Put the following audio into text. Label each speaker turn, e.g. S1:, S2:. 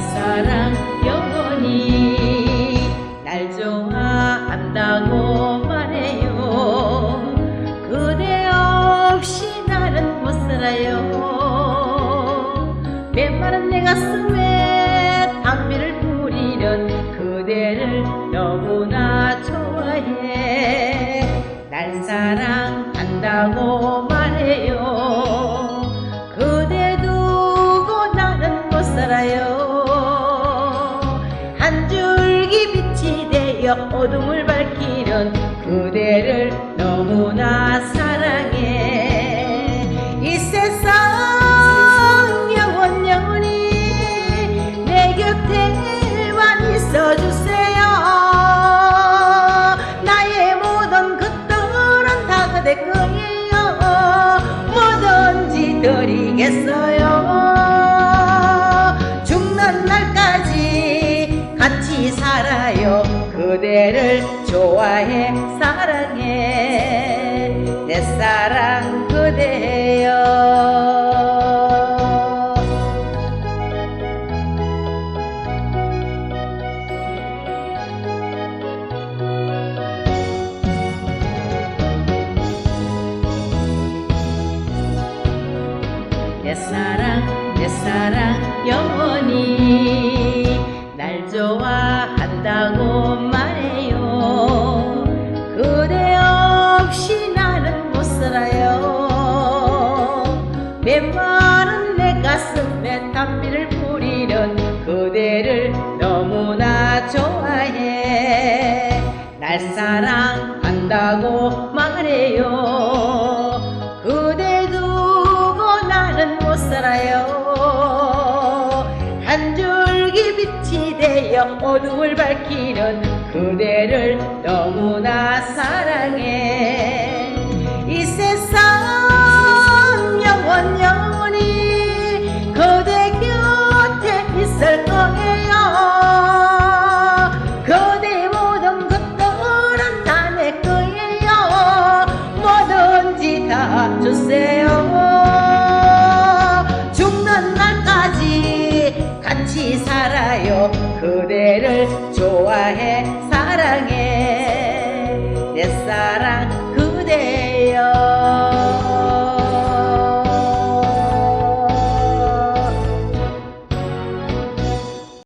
S1: 사랑 영원히 날 좋아한다고 말해요. 그대 없이 나는 못 살아요. 웬만한 내 가슴에 담비를 부리는 그대를 너무나 좋아해. 날 사랑한다고 빛이 되어 어둠을 밝히는 그대를 너무나 사랑해. 이 세상 영원 영원히 내 곁에만 있어주세요. 나의 모든 것들은 다 그대 거예요. 뭐든지 드리겠어요 같이 살아요. 그대를 좋아해 사랑해. 내 사랑 그대여. 내 사랑 내 사랑 영원히 날 사랑한다고 말해요. 그대 두고 나는 못 살아요. 한 줄기 빛이 되어 어둠을 밝히는 그대를 너무나 주세요. 죽는 날까지 같이 살아요. 그대를 좋아해.